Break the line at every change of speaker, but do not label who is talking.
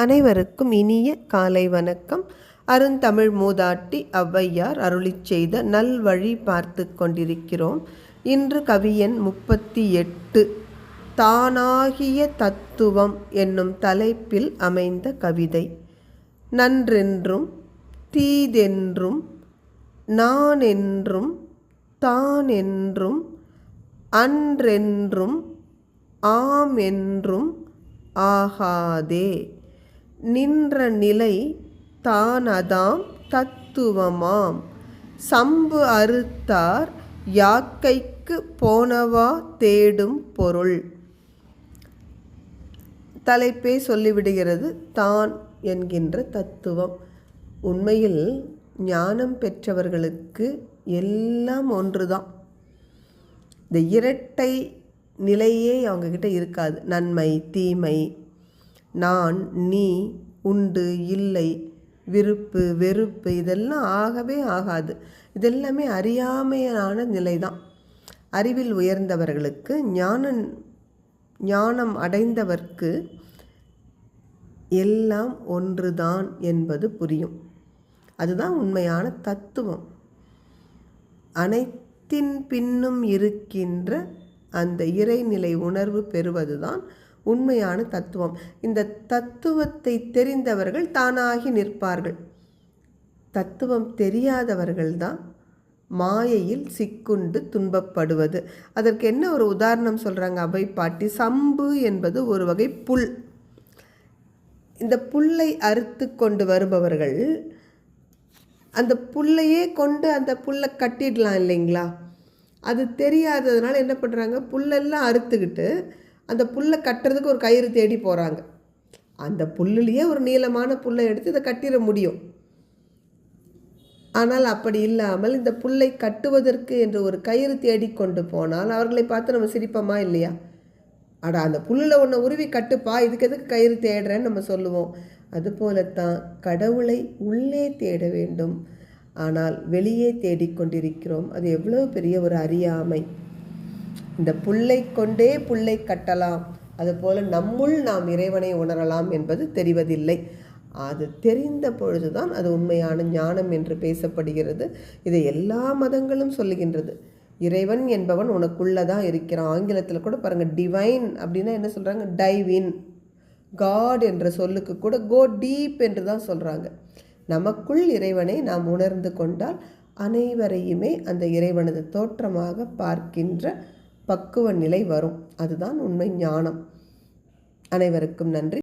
அனைவருக்கும் இனிய காலை வணக்கம். அருந்தமிழ் மூதாட்டி ஔவையார் அருளிச் செய்த நல்வழி பார்த்து கொண்டிருக்கிறோம். இன்று கவியன் முப்பத்தி எட்டு தானாகிய தத்துவம் என்னும் தலைப்பில் அமைந்த கவிதை. நன்றென்றும் தீதென்றும் நானென்றும் தானென்றும் அன்றென்றும் ஆமென்றும் ஆகாதே. நின்ற நிலை தானதாம் தத்துவமாம். சம்பு அறுத்தார் யாக்கைக்கு போனவா தேடும் பொருள். தலைப்பே சொல்லிவிடுகிறது தான் என்கின்ற தத்துவம். உண்மையில் ஞானம் பெற்றவர்களுக்கு எல்லாம் ஒன்றுதான். இந்த இரட்டை நிலையே அவங்கக்கிட்ட இருக்காது. நன்மை தீமை நான் நீ உண்டு இல்லை விருப்பு வெறுப்பு இதெல்லாம் ஆகவே ஆகாது. இதெல்லாமே அறியாமையான நிலை தான் அறிவில் உயர்ந்தவர்களுக்கு ஞான ஞானம் அடைந்தவர்க்கு எல்லாம் ஒன்றுதான் என்பது புரியும். அதுதான் உண்மையான தத்துவம். அனைத்தின் பின்னும் இருக்கின்ற அந்த இறைநிலை உணர்வு பெறுவதுதான் உண்மையான தத்துவம். இந்த தத்துவத்தை தெரிந்தவர்கள் தானாகி நிற்பார்கள். தத்துவம் தெரியாதவர்கள்தான் மாயையில் சிக்குண்டு துன்பப்படுவது. அதற்கு என்ன ஒரு உதாரணம் சொல்கிறாங்க அவை பாட்டி? சம்பு என்பது ஒரு வகை புல். இந்த புல்லை அறுத்து கொண்டு வருபவர்கள் அந்த புல்லையே கொண்டு அந்த புல்லை கட்டிடலாம் இல்லைங்களா? அது தெரியாததுனால என்ன பண்ணுறாங்க புல்லெல்லாம் அறுத்துக்கிட்டு அந்த புல்லை கட்டுறதுக்கு ஒரு கயிறு தேடி போகிறாங்க அந்த புல்லுலேயே ஒரு நீளமான புல்லை எடுத்து இதை கட்டிட முடியும். ஆனால் அப்படி இல்லாமல் இந்த புல்லை கட்டுவதற்கு என்று ஒரு கயிறு தேடிக்கொண்டு போனால் அவர்களை பார்த்து நம்ம சிரிப்போமா இல்லையா? அடா அந்த புல்லில் ஒன்று உருவி கட்டுப்பா இதுக்கு எதுக்கு கயிறு தேடுறேன்னு நம்ம சொல்லுவோம். அதுபோலத்தான் கடவுளை உள்ளே தேட வேண்டும். ஆனால் வெளியே தேடிக்கொண்டிருக்கிறோம் அது எவ்வளோ பெரிய ஒரு அறியாமை. இந்த புல்லை கொண்டே புல்லை கட்டலாம். அதுபோல் நம்முள் நாம் இறைவனை உணரலாம் என்பது தெரிவதில்லை. அது தெரிந்த பொழுதுதான் அது உண்மையான ஞானம் என்று பேசப்படுகிறது. இதை எல்லா மதங்களும் சொல்லுகின்றது. இறைவன் என்பவன் உனக்குள்ளே தான் இருக்கிறான். ஆங்கிலத்தில் கூட பாருங்கள் டிவைன் அப்படின்னா என்ன சொல்கிறாங்க டைவின் காட் என்ற சொல்லுக்கு கூட கோ டீப் என்று தான் சொல்கிறாங்க நமக்குள் இறைவனை நாம் உணர்ந்து கொண்டால் அனைவரையுமே அந்த இறைவனது தோற்றமாக பார்க்கின்ற பக்குவ நிலை வரும். அதுதான் உண்மை ஞானம். அனைவருக்கும் நன்றி.